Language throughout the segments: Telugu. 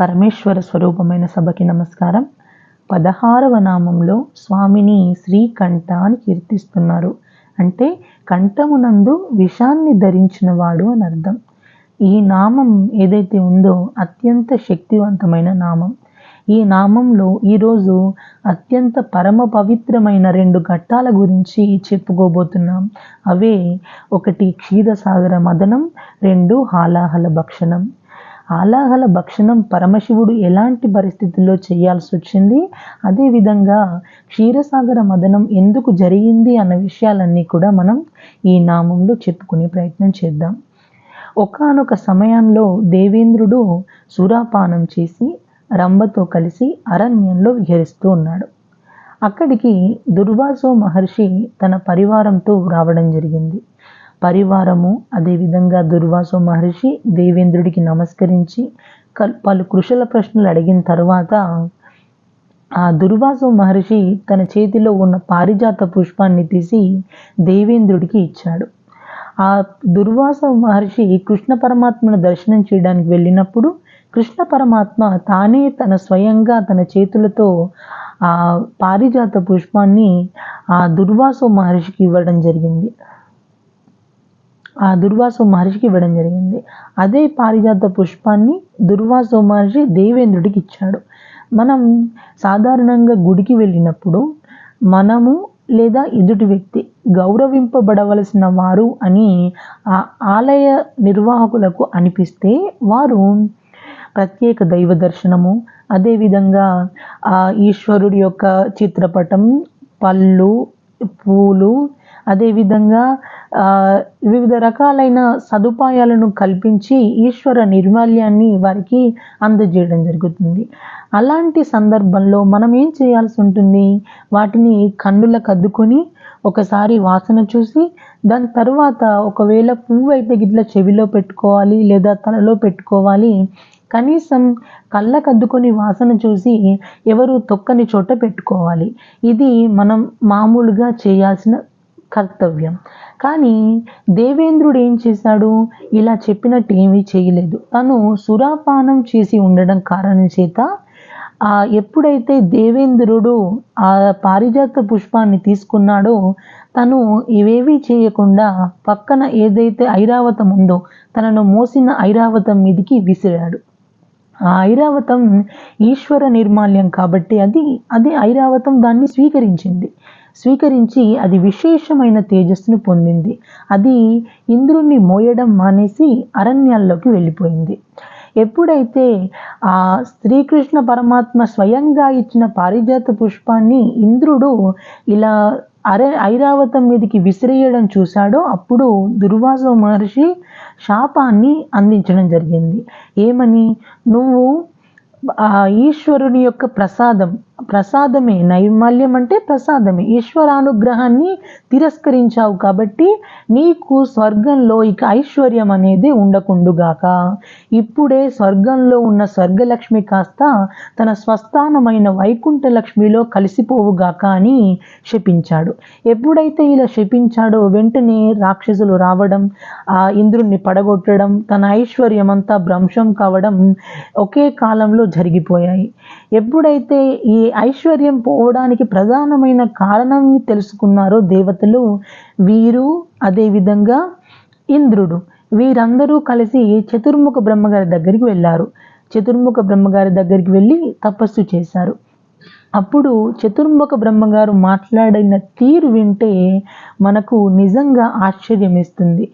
పరమేశ్వర స్వరూపమైన సభకి నమస్కారం. పదహారవ నామంలో స్వామిని శ్రీకంఠ అని కీర్తిస్తున్నారు. అంటే కంఠమునందు విషాన్ని ధరించిన వాడు అని అర్థం. ఈ నామం ఏదైతే ఉందో అత్యంత శక్తివంతమైన నామం. ఈ నామంలో ఈరోజు అత్యంత పరమ పవిత్రమైన రెండు ఘట్టాల గురించి చెప్పుకోబోతున్నాం. అవే ఒకటి క్షీరసాగర మదనం రెండు హాలాహల భక్షణం. ఆలాహల భక్షణం పరమశివుడు ఎలాంటి పరిస్థితుల్లో చేయాల్సి వచ్చింది? అదేవిధంగా క్షీరసాగర మదనం ఎందుకు జరిగింది అన్న విషయాలన్నీ కూడా మనం ఈ నామంలో చెప్పుకునే ప్రయత్నం చేద్దాం. ఒకానొక సమయంలో దేవేంద్రుడు సురాపానం చేసి రంభతో కలిసి అరణ్యంలో విహరిస్తూ ఉన్నాడు. అక్కడికి దుర్వాసో మహర్షి తన పరివారంతో రావడం జరిగింది. పరివారము అదేవిధంగా దుర్వాసో మహర్షి దేవేంద్రుడికి నమస్కరించి కల్- పలు కృషుల ప్రశ్నలు అడిగిన తర్వాత ఆ దుర్వాసో మహర్షి తన చేతిలో ఉన్న పారిజాత పుష్పాన్ని తీసి దేవేంద్రుడికి ఇచ్చాడు. ఆ దుర్వాస మహర్షి కృష్ణ పరమాత్మను దర్శనం చేయడానికి వెళ్ళినప్పుడు కృష్ణ పరమాత్మ తానే తన స్వయంగా తన చేతులతో ఆ పారిజాత పుష్పాన్ని ఆ దుర్వాసో మహర్షికి ఇవ్వడం జరిగింది. ఆ దుర్వాసో మహర్షికి ఇవ్వడం జరిగింది. అదే పారిజాత పుష్పాన్ని దుర్వాసో మహర్షి దేవేంద్రుడికి ఇచ్చాడు. మనం సాధారణంగా గుడికి వెళ్ళినప్పుడు మనము లేదా ఎదుటి వ్యక్తి గౌరవింపబడవలసిన వారు అని ఆ ఆలయ నిర్వాహకులకు అనిపిస్తే వారు ప్రత్యేక దైవ దర్శనము అదేవిధంగా ఆ ఈశ్వరుడి యొక్క చిత్రపటం పళ్ళు పూలు అదేవిధంగా వివిధ రకాలైన సదుపాయాలను కల్పించి ఈశ్వర నిర్మాల్యాన్ని వారికి అందజేయడం జరుగుతుంది. అలాంటి సందర్భంలో మనం ఏం చేయాల్సి ఉంటుంది? వాటిని కన్నులకు అద్దుకొని ఒకసారి వాసన చూసి దాని తర్వాత ఒకవేళ పువ్వు అయితే గిట్ల చెవిలో పెట్టుకోవాలి లేదా తలలో పెట్టుకోవాలి. కనీసం కళ్ళకు అద్దుకొని వాసన చూసి ఎవరు తొక్కని చోట పెట్టుకోవాలి. ఇది మనం మామూలుగా చేయాల్సిన కర్తవ్యం. కానీ దేవేంద్రుడు ఏం చేశాడు? ఇలా చెప్పినట్టు ఏమీ చేయలేదు. తను సురాపానం చేసి ఉండడం కారణం చేత ఆ ఎప్పుడైతే దేవేంద్రుడు ఆ పారిజాత పుష్పాన్ని తీసుకున్నాడో తను ఇవేవీ చేయకుండా పక్కన ఏదైతే ఐరావతం ఉందో తనను మోసిన ఐరావతం మీదికి విసిరాడు. ఆ ఐరావతం ఈశ్వర నిర్మాల్యం కాబట్టి అది అది ఐరావతం దాన్ని స్వీకరించింది. స్వీకరించి అది విశేషమైన తేజస్సును పొందింది. అది ఇంద్రుణ్ణి మోయడం మానేసి అరణ్యాల్లోకి వెళ్ళిపోయింది. ఎప్పుడైతే ఆ శ్రీకృష్ణ పరమాత్మ స్వయంగా ఇచ్చిన పారిజాత పుష్పాన్ని ఇంద్రుడు ఇలా అరే ఐరావతం మీదకి విసిరేయడం చూశాడో అప్పుడు దుర్వాస మహర్షి శాపాన్ని అందించడం జరిగింది. ఏమని? నువ్వు ఆ ఈశ్వరుని యొక్క ప్రసాదం ప్రసాదమే నైర్మల్యం అంటే ప్రసాదమే. ఈశ్వరానుగ్రహాన్ని తిరస్కరించావు కాబట్టి నీకు స్వర్గంలో ఇక ఐశ్వర్యం అనేది ఉండకుండుగాక. ఇప్పుడే స్వర్గంలో ఉన్న స్వర్గలక్ష్మి కాస్త తన స్వస్థానమైన వైకుంఠ లక్ష్మిలో కలిసిపోవుగాక అని శపించాడు. ఎప్పుడైతే ఇలా శపించాడో వెంటనే రాక్షసులు రావడం ఆ ఇంద్రుణ్ణి పడగొట్టడం తన ఐశ్వర్యం అంతా భ్రంశం కావడం ఒకే కాలంలో జరిగిపోయాయి. ఎప్పుడైతే ఈ ఐశ్వర్యం పోవడానికి ప్రధానమైన కారణాన్ని తెలుసుకున్నారో దేవతలు వీరు అదేవిధంగా ఇంద్రుడు. వీరందరూ కలిసి చతుర్ముఖ బ్రహ్మగారి దగ్గరికి వెళ్ళారు. చతుర్ముఖ బ్రహ్మగారి దగ్గరికి వెళ్ళి తపస్సు చేశారు. అప్పుడు చతుర్ముఖ బ్రహ్మగారు మాట్లాడిన తీరు వింటే మనకు నిజంగా ఆశ్చర్యం ఇస్తుంది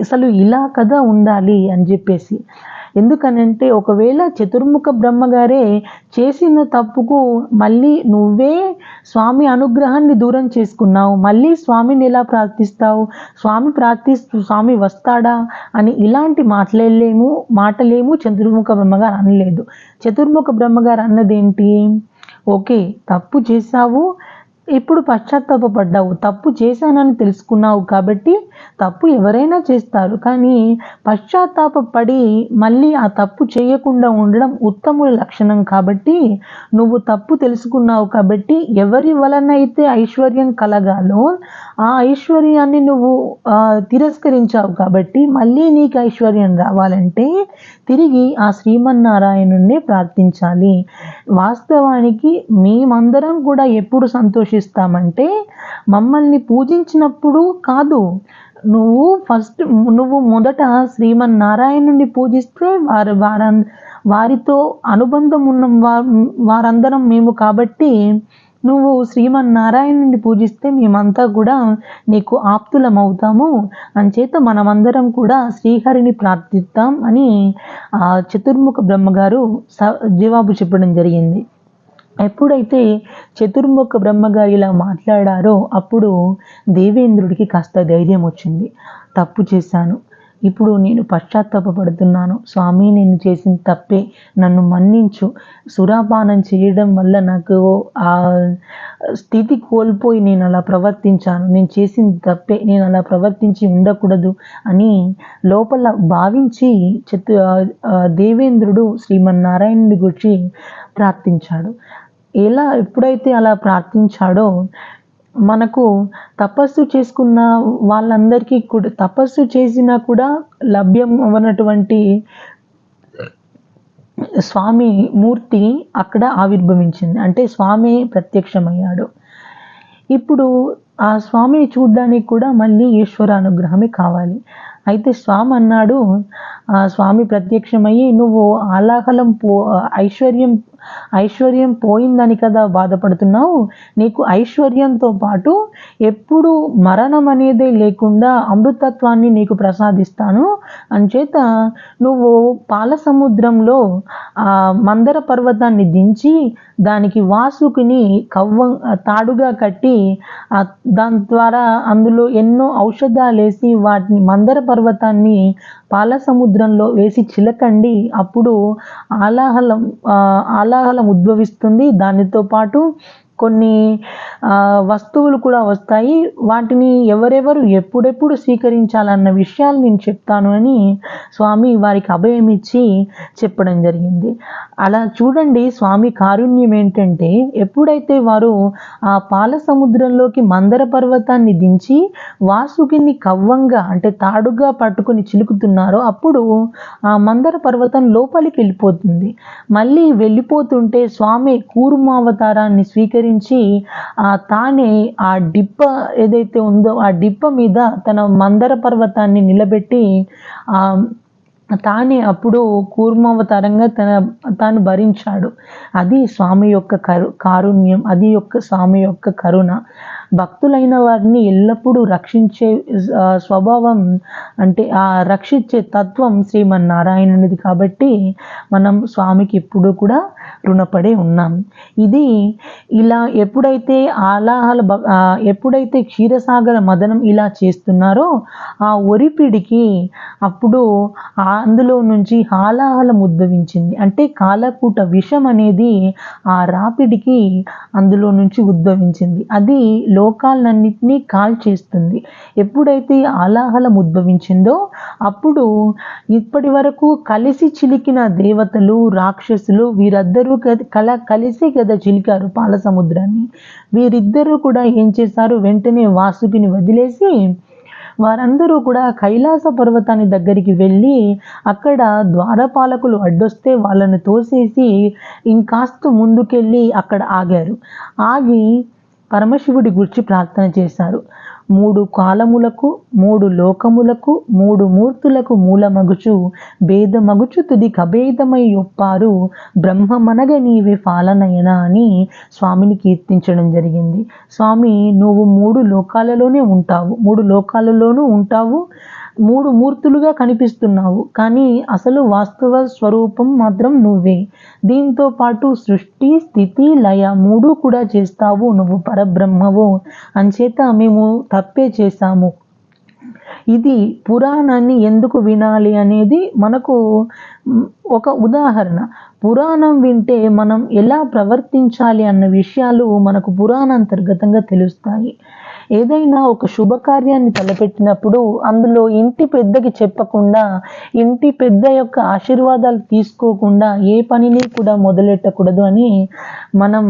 అసలు ఇలా కదా ఉండాలి అని చెప్పేసి. ఎందుకనంటే ఒకవేళ చతుర్ముఖ బ్రహ్మగారే చేసిన తప్పుకు మళ్ళీ నువ్వే స్వామి అనుగ్రహాన్ని దూరం చేసుకున్నావు మళ్ళీ స్వామిని ఎలా ప్రార్థిస్తావు స్వామి ప్రార్థిస్తూ స్వామి వస్తాడా అని ఇలాంటి మాట్లాడలేము మాటలేము చతుర్ముఖ బ్రహ్మగారు అనలేదు. చతుర్ముఖ బ్రహ్మగారు అన్నదేంటి? ఓకే తప్పు చేశావు ఇప్పుడు పశ్చాత్తాపడ్డావు తప్పు చేశానని తెలుసుకున్నావు కాబట్టి తప్పు ఎవరైనా చేస్తారు. కానీ పశ్చాత్తాపడి మళ్ళీ ఆ తప్పు చేయకుండా ఉండడం ఉత్తముల లక్షణం కాబట్టి నువ్వు తప్పు తెలుసుకున్నావు కాబట్టి ఎవరి వలనైతే ఐశ్వర్యం కలగాలో ఆ ఐశ్వర్యాన్ని నువ్వు తిరస్కరించావు కాబట్టి మళ్ళీ నీకు ఐశ్వర్యం రావాలంటే తిరిగి ఆ శ్రీమన్నారాయణుణ్ణి ప్రార్థించాలి. వాస్తవానికి మేమందరం కూడా ఎప్పుడు సంతోషిస్తామంటే మమ్మల్ని పూజించినప్పుడు కాదు. నువ్వు ఫస్ట్ నువ్వు మొదట శ్రీమన్నారాయణుని పూజిస్తే వారు వారం వారితో అనుబంధం ఉన్న వారందరం మేము కాబట్టి నువ్వు శ్రీమన్నారాయణుని పూజిస్తే మేమంతా కూడా నీకు ఆప్తులం అవుతాము అంచేత మనమందరం కూడా శ్రీహరిని ప్రార్థిద్దాం అని ఆ చతుర్ముఖ బ్రహ్మగారు స జవాబు చెప్పడం జరిగింది. ఎప్పుడైతే చతుర్ముఖ బ్రహ్మగారు ఇలా మాట్లాడారో అప్పుడు దేవేంద్రుడికి కాస్త ధైర్యం వచ్చింది. తప్పు చేశాను. ఇప్పుడు నేను పశ్చాత్తాపడుతున్నాను స్వామి నేను చేసిన తప్పే. నన్ను మన్నించు. సురాపానం చేయడం వల్ల నాకు ఆ స్థితి కోల్పోయి నేను అలా ప్రవర్తించాను. నేను చేసింది తప్పే. నేను అలా ప్రవర్తించి ఉండకూడదు అని లోపల భావించి చతు దేవేంద్రుడు శ్రీమన్నారాయణుడి గురించి ప్రార్థించాడు. ఎలా ఎప్పుడైతే అలా ప్రార్థించాడో మనకు తపస్సు చేసుకున్న వాళ్ళందరికీ కూడా తపస్సు చేసినా కూడా లభ్యం అవ్వనటువంటి స్వామి మూర్తి అక్కడ ఆవిర్భవించింది. అంటే స్వామి ప్రత్యక్షమయ్యాడు. ఇప్పుడు ఆ స్వామిని చూడ్డానికి కూడా మళ్ళీ ఈశ్వర అనుగ్రహమే కావాలి. అయితే స్వామి అన్నాడు ఆ స్వామి ప్రత్యక్షమయ్యి నువ్వు ఆలాహలం పో ఐశ్వర్యం ఐశ్వర్యం పోయిందని కదా బాధపడుతున్నావు? నీకు ఐశ్వర్యంతో పాటు ఎప్పుడు మరణం అనేది లేకుండా అమృతత్వాన్ని నీకు ప్రసాదిస్తాను. అంచేత నువ్వు పాల సముద్రంలో ఆ మందర పర్వతాన్ని దించి దానికి వాసుకుని కవ్వ తాడుగా కట్టి దాని ద్వారా అందులో ఎన్నో ఔషధాలు వేసి వాటిని మందర పర్వతాన్ని పాల సముద్రంలో వేసి చిలకండి. అప్పుడు ఆలాహలం ఆలాహలం ఉద్భవిస్తుంది. దానితో పాటు కొన్ని వస్తువులు కూడా వస్తాయి. వాటిని ఎవరెవరు ఎప్పుడెప్పుడు స్వీకరించాలన్న విషయాలు నేను చెప్తాను అని స్వామి వారికి అభయం ఇచ్చి చెప్పడం జరిగింది. అలా చూడండి స్వామి కారుణ్యం ఏంటంటే ఎప్పుడైతే వారు ఆ పాల సముద్రంలోకి మందర పర్వతాన్ని దించి వాసుకిని కవ్వంగా అంటే తాడుగా పట్టుకుని చిలుకుతున్నారో అప్పుడు ఆ మందర పర్వతం లోపలికి వెళ్ళిపోతుంది. మళ్ళీ వెళ్ళిపోతుంటే స్వామి కూర్మావతారాన్ని స్వీకరించి ఆ తానే ఆ డిప్ప ఏదైతే ఉందో ఆ డిప్ప మీద తన మందర పర్వతాన్ని నిలబెట్టి ఆ తానే అప్పుడు కూర్మావతారంగా తన తాను భరించాడు. అది స్వామి యొక్క కరు కారుణ్యం అది యొక్క స్వామి యొక్క కరుణ. భక్తులైన వారిని ఎల్లప్పుడూ రక్షించే స్వభావం అంటే ఆ రక్షించే తత్వం శ్రీమన్నారాయణునిది కాబట్టి మనం స్వామికి ఎప్పుడూ కూడా రుణపడే ఉన్నాం. ఇది ఇలా ఎప్పుడైతే ఆలాహల ఎప్పుడైతే క్షీరసాగర మదనం ఇలా చేస్తున్నారో ఆ ఒరిపిడికి అప్పుడు అందులో నుంచి హాలాహలం ఉద్భవించింది. అంటే కాలకూట విషం అనేది ఆ రాపిడికి అందులో నుంచి ఉద్భవించింది. అది లోకాలన్నింటినీ కాల్చేస్తుంది. ఎప్పుడైతే ఆలాహలం ఉద్భవించిందో అప్పుడు ఇప్పటి వరకు కలిసి చిలికిన దేవతలు రాక్షసులు వీరద్దరూ కల కలిసి కదా చిలికారు పాల సముద్రాన్ని వీరిద్దరూ కూడా ఏం చేశారు? వెంటనే వాసుకిని వదిలేసి వారందరూ కూడా కైలాస పర్వతాన్ని దగ్గరికి వెళ్ళి అక్కడ ద్వారపాలకులు అడ్డొస్తే వాళ్ళను తోసేసి ఇంకాస్త ముందుకెళ్ళి అక్కడ ఆగారు. ఆగి పరమశివుడి గురించి ప్రార్థన చేశారు. మూడు కాలములకు మూడు లోకములకు మూడు మూర్తులకు మూలమగుచు భేదమగుచు తుది కభేదమై ఒప్పారు. బ్రహ్మమనగ నీవే పాలనయన అని స్వామిని కీర్తించడం జరిగింది. స్వామి నువ్వు మూడు లోకాలలోనే ఉంటావు మూడు లోకాలలోనూ ఉంటావు. మూడు మూర్తులుగా కనిపిస్తున్నావు కానీ అసలు వాస్తవ స్వరూపం మాత్రం నువ్వే. దీంతో పాటు సృష్టి స్థితి లయ మూడు కూడా చేస్తావు నువ్వు పరబ్రహ్మవు. అంచేత మేము తప్పే చేశాము. ఇది పురాణాన్ని ఎందుకు వినాలి అనేది మనకు ఒక ఉదాహరణ. పురాణం వింటే మనం ఎలా ప్రవర్తించాలి అన్న విషయాలు మనకు పురాణాంతర్గతంగా తెలుస్తాయి. ఏదైనా ఒక శుభకార్యాన్ని తలపెట్టినప్పుడు అందులో ఇంటి పెద్దకి చెప్పకుండా ఇంటి పెద్ద యొక్క ఆశీర్వాదాలు తీసుకోకుండా ఏ పనిని కూడా మొదలెట్టకూడదు అని మనం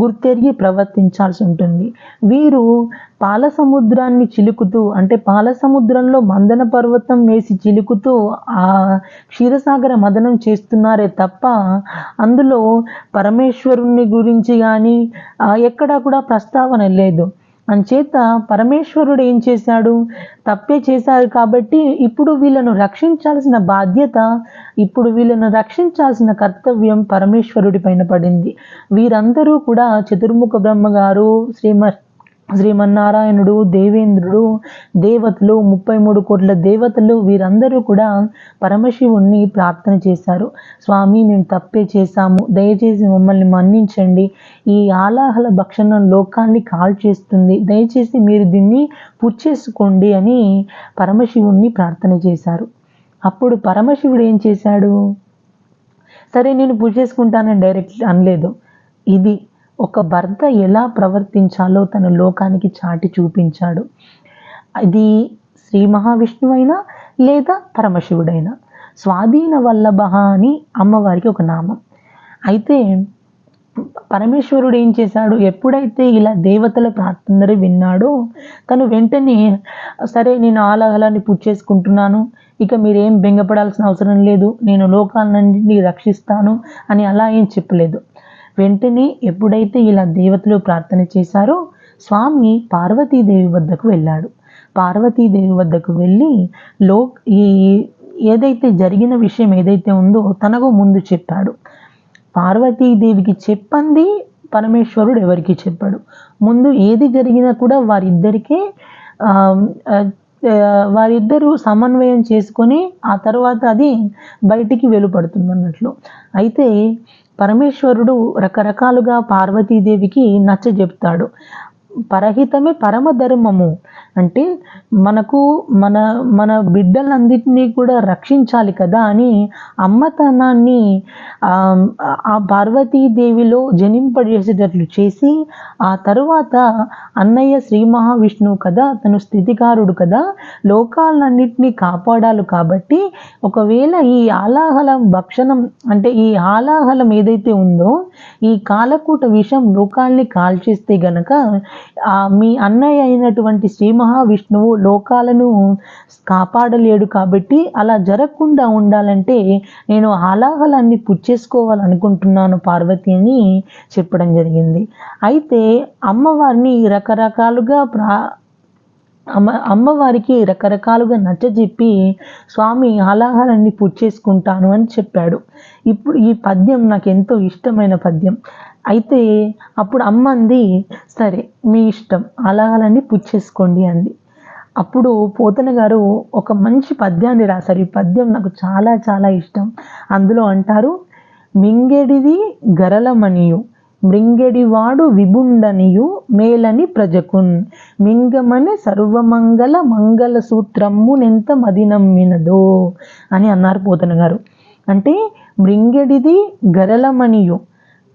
గుర్తెరిగి ప్రవర్తించాల్సి ఉంటుంది. వీరు పాల సముద్రాన్ని చిలుకుతూ అంటే పాల సముద్రంలో మందన పర్వతం వేసి చిలుకుతూ ఆ క్షీరసాగర మదనం చేస్తున్నారే తప్ప అందులో పరమేశ్వరుణ్ణి గురించి కానీ ఎక్కడా కూడా ప్రస్తావన లేదు. అంచేత పరమేశ్వరుడు ఏం చేశాడు? తప్పే చేశారు కాబట్టి ఇప్పుడు వీళ్ళను రక్షించాల్సిన బాధ్యత ఇప్పుడు వీళ్ళను రక్షించాల్సిన కర్తవ్యం పరమేశ్వరుడి పైన పడింది. వీరందరూ కూడా చతుర్ముఖ బ్రహ్మగారు శ్రీమ శ్రీమన్నారాయణుడు దేవేంద్రుడు దేవతలు ముప్పై మూడు కోట్ల దేవతలు వీరందరూ కూడా పరమశివుణ్ణి ప్రార్థన చేశారు. స్వామి మేము తప్పే చేశాము. దయచేసి మమ్మల్ని మన్నించండి. ఈ ఆలాహల భక్షణం లోకాన్ని కాల్ చేస్తుంది. దయచేసి మీరు దీన్ని పుచ్చేసుకోండి అని పరమశివుణ్ణి ప్రార్థన చేశారు. అప్పుడు పరమశివుడు ఏం చేశాడు? సరే నేను పూజేసుకుంటానని డైరెక్ట్ అనలేదు. ఇది ఒక భర్త ఎలా ప్రవర్తించాలో తన లోకానికి చాటి చూపించాడు. అది శ్రీ మహావిష్ణువు అయినా లేదా పరమశివుడైనా? స్వాధీన వల్లభ అని అమ్మవారికి ఒక నామం. అయితే పరమేశ్వరుడు ఏం చేశాడు? ఎప్పుడైతే ఇలా దేవతల ప్రార్థనలు విన్నాడో తను వెంటనే సరే నేను ఆలహలాన్ని పుచ్చేసుకుంటున్నాను ఇక మీరేం బెంగపడాల్సిన అవసరం లేదు నేను లోకాలన్నింటినీ రక్షిస్తాను అని అలా ఏం చెప్పలేదు. వెంటనే ఎప్పుడైతే ఇలా దేవతలు ప్రార్థన చేశారో స్వామి పార్వతీదేవి వద్దకు వెళ్ళాడు. పార్వతీదేవి వద్దకు వెళ్ళి లో ఈ ఏదైతే జరిగిన విషయం ఏదైతే ఉందో తనకు ముందు చెప్పాడు. పార్వతీదేవికి చెప్పంది పరమేశ్వరుడు ఎవరికి చెప్పాడు? ముందు ఏది జరిగినా కూడా వారిద్దరికే వారిద్దరూ సమన్వయం చేసుకొని ఆ తర్వాత అది బయటికి వెలుపడుతుంది అన్నట్లు. అయితే పరమేశ్వరుడు రకరకాలుగా పార్వతీదేవికి నచ్చ చెప్తాడు పరహితమే పరమధర్మము. అంటే మనకు మన మన బిడ్డలందరినీ కూడా రక్షించాలి కదా అని అమ్మతనాన్ని ఆ, పార్వతీదేవిలో జనింపజేసేటట్లు చేసి ఆ తరువాత అన్నయ్య శ్రీ మహావిష్ణువు కదా తను స్థితికారుడు కదా లోకాలన్నింటినీ కాపాడాలి కాబట్టి ఒకవేళ ఈ ఆలాహలం భక్షణం అంటే ఈ ఆలాహలం ఏదైతే ఉందో ఈ కాలకూట విషం లోకాల్ని కాల్చేస్తే గనక ఆ మీ అన్నయ్య అయినటువంటి శ్రీ మహావిష్ణువు లోకాలను కాపాడలేడు కాబట్టి అలా జరగకుండా ఉండాలంటే నేను హలాహలాన్ని పుచ్చేసుకోవాలనుకుంటున్నాను పార్వతి అని చెప్పడం జరిగింది. అయితే అమ్మవారిని రకరకాలుగా ప్రా అమ్మ అమ్మవారికి రకరకాలుగా నచ్చజెప్పి స్వామి ఆలాహారాన్ని పుచ్చేసుకుంటాను అని చెప్పాడు. ఇప్పుడు ఈ పద్యం నాకు ఎంతో ఇష్టమైన పద్యం. అయితే అప్పుడు అమ్మ అంది సరే మీ ఇష్టం. ఆలాహారాన్ని పుచ్చేసుకోండి అంది. అప్పుడు పోతన గారు ఒక మంచి పద్యాన్ని రాశారు. ఈ పద్యం నాకు చాలా చాలా ఇష్టం. అందులో అంటారు మింగెడిది గరలమనియు మృంగెడివాడు విభుండనియు మేలని ప్రజకున్. మింగమని సర్వమంగళ మంగళ సూత్రమ్మునెంత మదినమ్మినదో అని అన్నారు పోతన గారు. అంటే మృంగెడిది గరలమనియు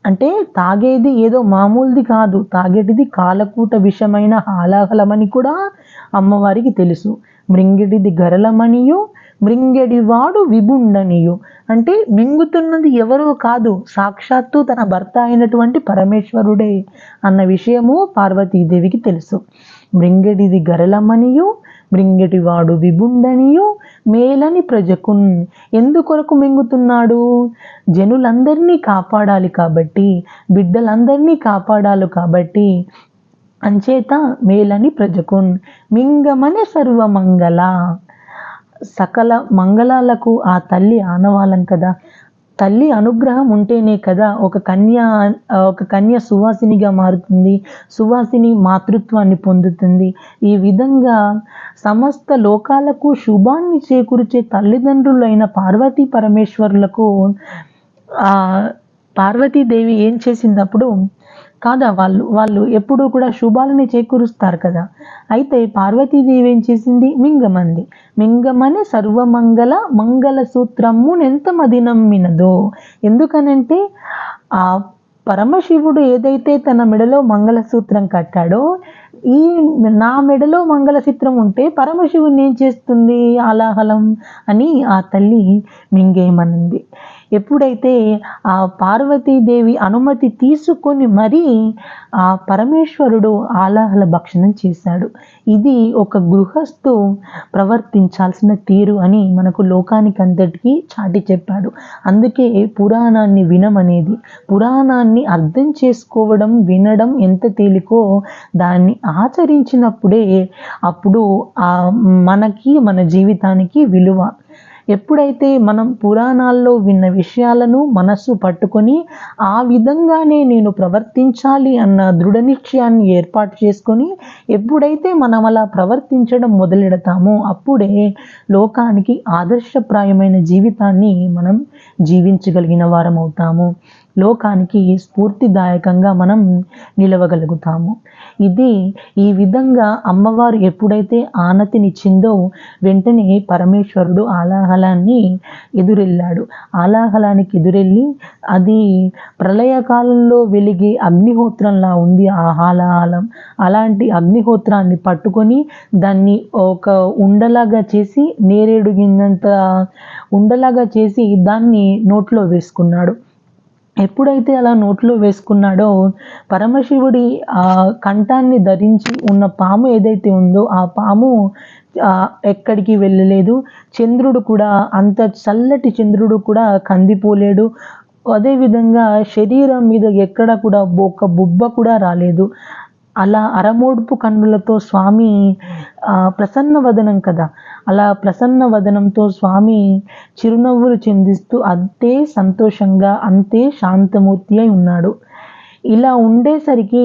అంటే తాగేది ఏదో మామూలుది కాదు. తాగేటిది కాలకూట విషమైన హాలాహలమని కూడా అమ్మవారికి తెలుసు. మృంగిడిది గరలమనియు మృంగెడివాడు విభుండనియు. అంటే మింగుతున్నది ఎవరో కాదు. సాక్షాత్తు తన భర్త అయినటువంటి పరమేశ్వరుడే అన్న విషయము పార్వతీదేవికి తెలుసు. మృంగెడిది గరలమనియు మృంగెటివాడు విభుండనియు మేలని ప్రజకున్ ఎందుకొరకు మింగుతున్నాడు? జనులందరినీ కాపాడాలి కాబట్టి బిడ్డలందరినీ కాపాడాలి కాబట్టి అంచేత మేలని ప్రజకున్ మింగమని సర్వమంగళ. సకల మంగళాలకు ఆ తల్లి ఆనవాలం కదా. తల్లి అనుగ్రహం ఉంటేనే కదా ఒక కన్య ఒక కన్య సువాసినిగా మారుతుంది సువాసిని మాతృత్వాన్ని పొందుతుంది. ఈ విధంగా సమస్త లోకాలకు శుభాన్ని చేకూర్చే తల్లిదండ్రులైన పార్వతీ పరమేశ్వరులకు ఆ పార్వతీదేవి ఏం చేసింది అప్పుడు కాదా వాళ్ళు వాళ్ళు ఎప్పుడూ కూడా శుభాలని చేకూరుస్తారు కదా. అయితే పార్వతీదేవి ఏం చేసింది? మింగమంది. మింగమని సర్వమంగళ మంగళ సూత్రము ఎంత మది నమ్మినదో. ఎందుకనంటే ఆ పరమశివుడు ఏదైతే తన మెడలో మంగళసూత్రం కట్టాడో ఈ నా మెడలో మంగళసూత్రం ఉంటే పరమశివుని ఏం చేస్తుంది? ఆలాహలం అని ఆ తల్లి మింగేయమనింది. ఎప్పుడైతే ఆ పార్వతీదేవి అనుమతి తీసుకొని మరీ ఆ పరమేశ్వరుడు ఆలాహల భక్షణం చేశాడు. ఇది ఒక గృహస్థు ప్రవర్తించాల్సిన తీరు అని మనకు లోకానికి అంతటికీ చాటి చెప్పాడు. అందుకే పురాణాన్ని వినమనేది. పురాణాన్ని అర్థం చేసుకోవడం వినడం ఎంత తేలికో దాన్ని ఆచరించినప్పుడే అప్పుడు ఆ మనకి మన జీవితానికి విలువ. ఎప్పుడైతే మనం పురాణాల్లో విన్న విషయాలను మనస్సు పట్టుకొని ఆ విధంగానే నేను ప్రవర్తించాలి అన్న దృఢ నిశ్చయాన్ని ఏర్పాటు చేసుకొని ఎప్పుడైతే మనం అలా ప్రవర్తించడం మొదలెడతామో అప్పుడే లోకానికి ఆదర్శప్రాయమైన జీవితాన్ని మనం జీవించగలిగిన వారం అవుతాము లోకానికి స్ఫూర్తిదాయకంగా మనం నిలవగలుగుతాము. ఇది ఈ విధంగా అమ్మవారు ఎప్పుడైతే ఆనతినిచ్చిందో వెంటనే పరమేశ్వరుడు ఆలాహలాన్ని ఎదురెళ్ళాడు. ఆలాహలానికి ఎదురెళ్ళి అది ప్రళయకాలంలో వెలిగే అగ్నిహోత్రంలా ఉంది ఆ హాలాహలం అలాంటి అగ్నిహోత్రాన్ని పట్టుకొని దాన్ని ఒక ఉండలాగా చేసి నేరేడు గిన్నంత ఉండలాగా చేసి దాన్ని నోట్లో వేసుకున్నాడు. ఎప్పుడైతే అలా నోట్లో వేసుకున్నాడో పరమశివుడి ఆ కంఠాన్ని ధరించి ఉన్న పాము ఏదైతే ఉందో ఆ పాము ఎక్కడికి వెళ్ళలేదు. చంద్రుడు కూడా అంత చల్లటి చంద్రుడు కూడా కందిపోలేడు. అదేవిధంగా శరీరం మీద ఎక్కడ కూడా ఒక బుబ్బ కూడా రాలేదు. అలా అరమోడుపు కన్నులతో స్వామి ప్రసన్న వదనం కదా. అలా ప్రసన్న వదనంతో స్వామి చిరునవ్వులు చిందిస్తూ అంతే సంతోషంగా అంతే శాంతమూర్తి అయి ఉన్నాడు. ఇలా ఉండేసరికి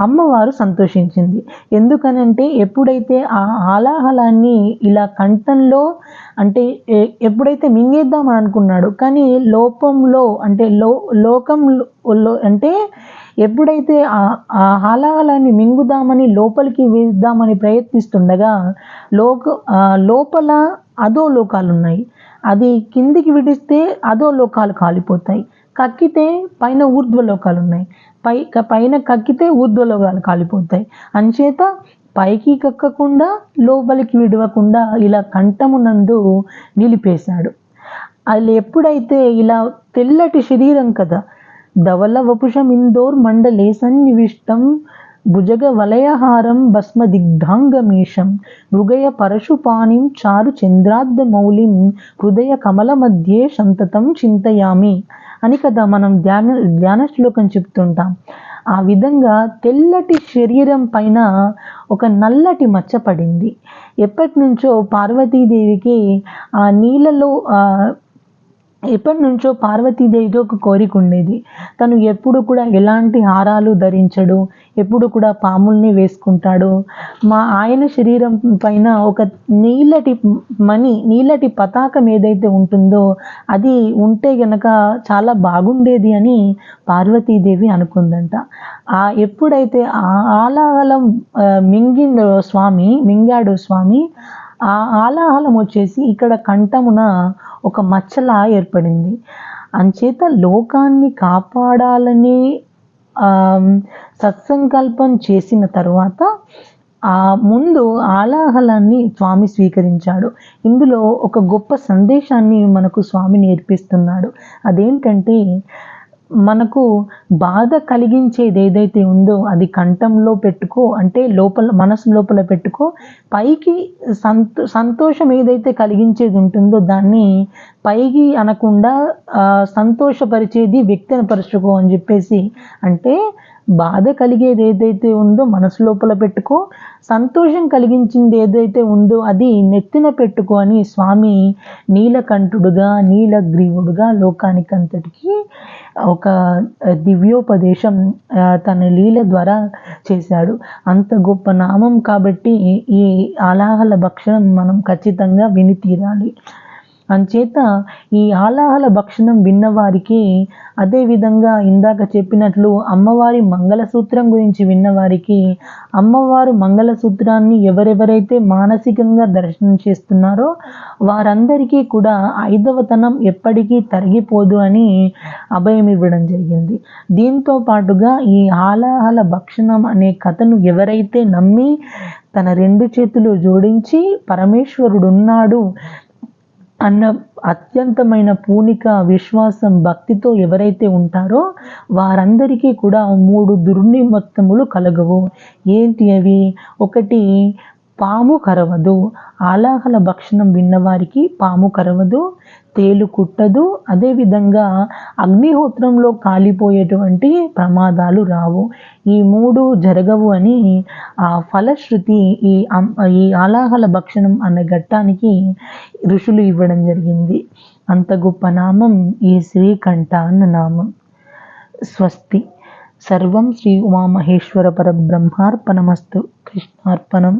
అమ్మవారు సంతోషించింది. ఎందుకనంటే ఎప్పుడైతే ఆ ఆలాహలాన్ని ఇలా కంఠంలో అంటే ఎ- ఎప్పుడైతే మింగేద్దామని అనుకున్నాడు కానీ లోపంలో అంటే లో లోకంలో అంటే ఎప్పుడైతే ఆ ఆ మింగుదామని లోపలికి వేద్దామని ప్రయత్నిస్తుండగా లోక లోపల అదో లోకాలు ఉన్నాయి అది కిందికి విడిస్తే అదో లోకాలు కాలిపోతాయి. కక్కితే పైన ఊర్ధ్వలోకాలు ఉన్నాయి పై పైన కక్కితే ఊర్ధ్వలోకాలు కాలిపోతాయి. అంచేత పైకి కక్కకుండా లోపలికి విడవకుండా ఇలా కంఠమునందు నిలిపేశాడు. అది ఎప్పుడైతే ఇలా తెల్లటి శరీరం కదా ధవల వపుషమిందోర్ మండలే సన్నివిష్టం భుజగ వలయహారం భస్మ దిగ్ధాంగమీశం మృగయ పరశుపాణిం చారు చంద్రార్ధ మౌలిం హృదయ కమల మధ్యే సంతతం చింతయామి అని కదా మనం ధ్యాన ధ్యాన శ్లోకం చెప్తుంటాం. ఆ విధంగా తెల్లటి శరీరం పైన ఒక నల్లటి మచ్చ పడింది. ఎప్పటి నుంచో పార్వతీదేవికి ఆ నీళ్ళలో ఎప్పటి నుంచో పార్వతీదేవికి ఒక కోరిక ఉండేది. తను ఎప్పుడు కూడా ఎలాంటి హారాలు ధరించడు. ఎప్పుడు కూడా పాముల్ని వేసుకుంటాడు. మా ఆయన శరీరం పైన ఒక నీళ్ళటి మణి నీళ్ళటి పతాకం ఏదైతే ఉంటుందో అది ఉంటే గనక చాలా బాగుండేది అని పార్వతీదేవి అనుకుందంట. ఆ ఎప్పుడైతే ఆ ఆలాహలం స్వామి మింగాడు స్వామి ఆ ఆలాహలం వచ్చేసి ఇక్కడ కంఠమున ఒక మచ్చలా ఏర్పడింది. అంచేత లోకాన్ని కాపాడాలని ఆ, సత్సంకల్పం చేసిన తరువాత ఆ ముందు ఆలాహలాన్ని స్వామి స్వీకరించాడు. ఇందులో ఒక గొప్ప సందేశాన్ని మనకు స్వామి నేర్పిస్తున్నాడు. అదేంటంటే మనకు బాధ కలిగించేది ఏదైతే ఉందో అది కంఠంలో పెట్టుకో అంటే లోపల మనసు లోపల పెట్టుకో పైకి సంతో సంతోషం ఏదైతే కలిగించేది ఉంటుందో దాన్ని పైకి అనకుండా సంతోషపరిచేది వ్యక్తపరచుకో అని చెప్పేసి అంటే బాధ కలిగేది ఏదైతే ఉందో మనసు లోపల పెట్టుకో సంతోషం కలిగించింది ఏదైతే ఉందో అది నెత్తిన పెట్టుకో అని స్వామి నీలకంఠుడుగా నీలగ్రీవుడుగా లోకానికంతటికి ఒక దివ్యోపదేశం తన లీల ద్వారా చేశాడు. అంత గొప్ప నామం కాబట్టి ఈ ఆలాహల భక్షణం మనం ఖచ్చితంగా విని తీరాలి. అంచేత ఈ ఆలాహల భక్షణం విన్నవారికి అదేవిధంగా ఇందాక చెప్పినట్లు అమ్మవారి మంగళసూత్రం గురించి విన్నవారికి అమ్మవారు మంగళసూత్రాన్ని ఎవరెవరైతే మానసికంగా దర్శనం చేస్తున్నారో వారందరికీ కూడా ఐదవతనం ఎప్పటికీ తరిగిపోదు అని అభయం ఇవ్వడం జరిగింది. దీంతో పాటుగా ఈ ఆలాహల భక్షణం అనే కథను ఎవరైతే నమ్మి తన రెండు చేతులు జోడించి పరమేశ్వరుడు ఉన్నాడు అన్న అత్యంతమైన పూనిక విశ్వాసం భక్తితో ఎవరైతే ఉంటారో వారందరికీ కూడా మూడు దుర్నిమత్తములు కలగవు. ఏంటి అవి? ఒకటి పాము కరవదు. ఆలాహల భక్షణం విన్నవారికి పాము కరవదు తేలు కుట్టదు. అదేవిధంగా అగ్నిహోత్రంలో కాలిపోయేటువంటి ప్రమాదాలు రావు. ఈ మూడు జరగవు అని ఆ ఫలశ్రుతి ఈ ఈ ఆలాహల భక్షణం అనే ఘట్టానికి ఋషులు ఇవ్వడం జరిగింది. అంత గొప్ప నామం ఈ శ్రీకంఠ అన్న నామం. స్వస్తి. సర్వం శ్రీ ఉమామహేశ్వర పరబ్రహ్మార్పణమస్తు. కృష్ణార్పణం.